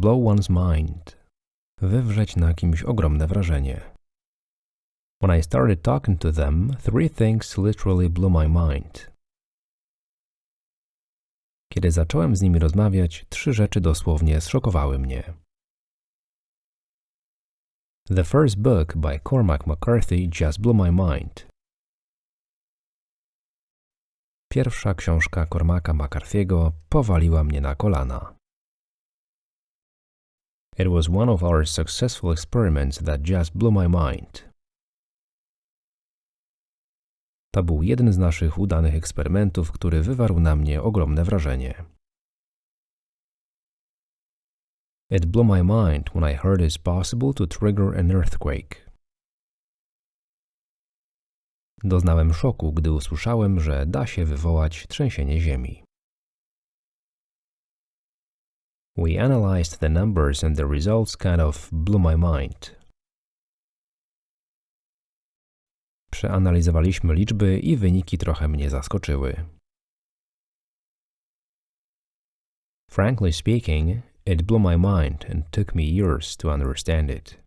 blow one's mind. Wywrzeć na kimś ogromne wrażenie. When I started talking to them, three things literally blew my mind. Kiedy zacząłem z nimi rozmawiać, trzy rzeczy dosłownie zszokowały mnie. The first book by Cormac McCarthy just blew my mind. Pierwsza książka Cormaca McCarthy'ego powaliła mnie na kolana. It was one of our successful experiments that just blew my mind. To był jeden z naszych udanych eksperymentów, który wywarł na mnie ogromne wrażenie. It blew my mind when I heard it's possible to trigger an earthquake. Doznałem szoku, gdy usłyszałem, że da się wywołać trzęsienie ziemi. We analyzed the numbers and the results kind of blew my mind. Przeanalizowaliśmy liczby i wyniki trochę mnie zaskoczyły. Frankly speaking, it blew my mind and took me years to understand it.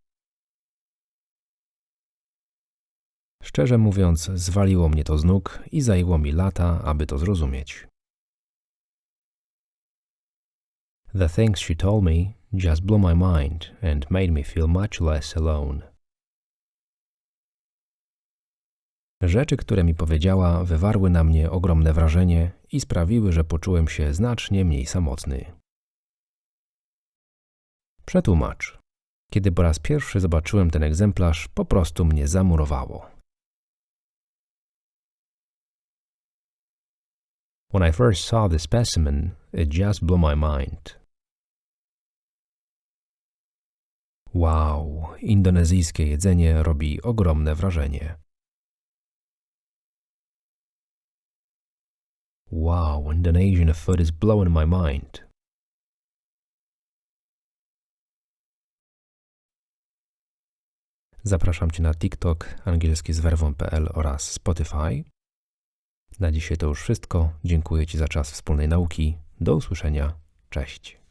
Szczerze mówiąc, zwaliło mnie to z nóg i zajęło mi lata, aby to zrozumieć. The things she told me just blew my mind and made me feel much less alone. Rzeczy, które mi powiedziała, wywarły na mnie ogromne wrażenie i sprawiły, że poczułem się znacznie mniej samotny. Przetłumacz. Kiedy po raz pierwszy zobaczyłem ten egzemplarz, po prostu mnie zamurowało. When I first saw the specimen, it just blew my mind. Wow, indonezyjskie jedzenie robi ogromne wrażenie. Wow, Indonesian food is blowing my mind. Zapraszam Cię na TikTok, angielski z werwą.pl oraz Spotify. Na dzisiaj to już wszystko. Dziękuję Ci za czas wspólnej nauki. Do usłyszenia. Cześć.